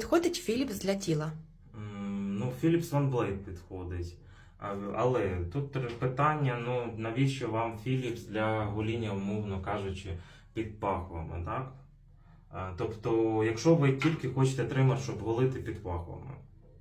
Підходить Philips для тіла. М, Ну, Philips OneBlade підходить. Але тут питання: ну навіщо вам Philips для гоління, умовно кажучи, під пахвами, так? Тобто, якщо ви тільки хочете тример, щоб голити під пахвами,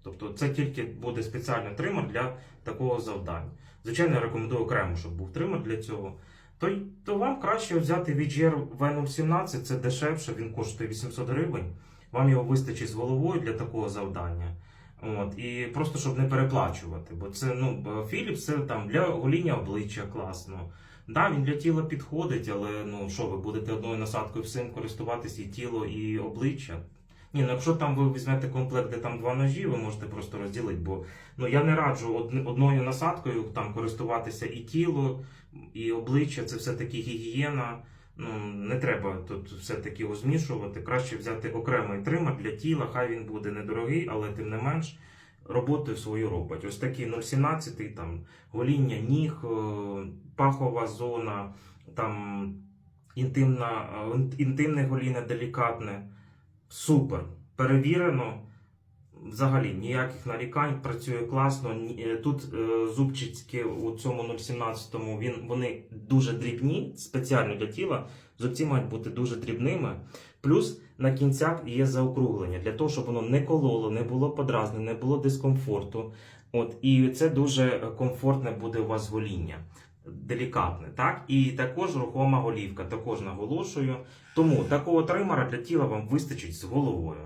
тобто це тільки буде спеціальний тример для такого завдання. Звичайно, я рекомендую окремо, щоб був тример для цього. То, то вам краще взяти VGR V017, це дешевше, він коштує 800 гривень. Вам його вистачить з головою для такого завдання. От, і просто щоб не переплачувати. Бо це ну Philips це там для гоління обличчя класно. Да, він для тіла підходить, але ну що ви будете одною насадкою всім користуватись і тіло, і обличчя. Ні, ну якщо там ви візьмете комплект, де там два ножі, ви можете просто розділити. Бо ну я не раджу одною насадкою там користуватися і тіло, і обличчя. Це все таки гігієна. Ну не треба тут все-таки його змішувати. Краще взяти окремий тример для тіла. Хай він буде недорогий, але тим не менш роботу свою робить. Ось такий 0,17, там гоління ніг, е, пахова зона, там інтимна, е, інтимне гоління делікатне. Супер. Перевірено. Взагалі ніяких нарікань, працює класно. Е, Тут е, зубчики у цьому 0,17 він, вони дуже дрібні, спеціально для тіла. Зубці мають бути дуже дрібними. Плюс на кінцях є заокруглення для того, щоб воно не кололо, не було подразнення, не було дискомфорту. От і це дуже комфортне буде у вас гоління. Делікатне, так? І також рухома голівка, також наголошую. Тому такого тримера для тіла вам вистачить з головою.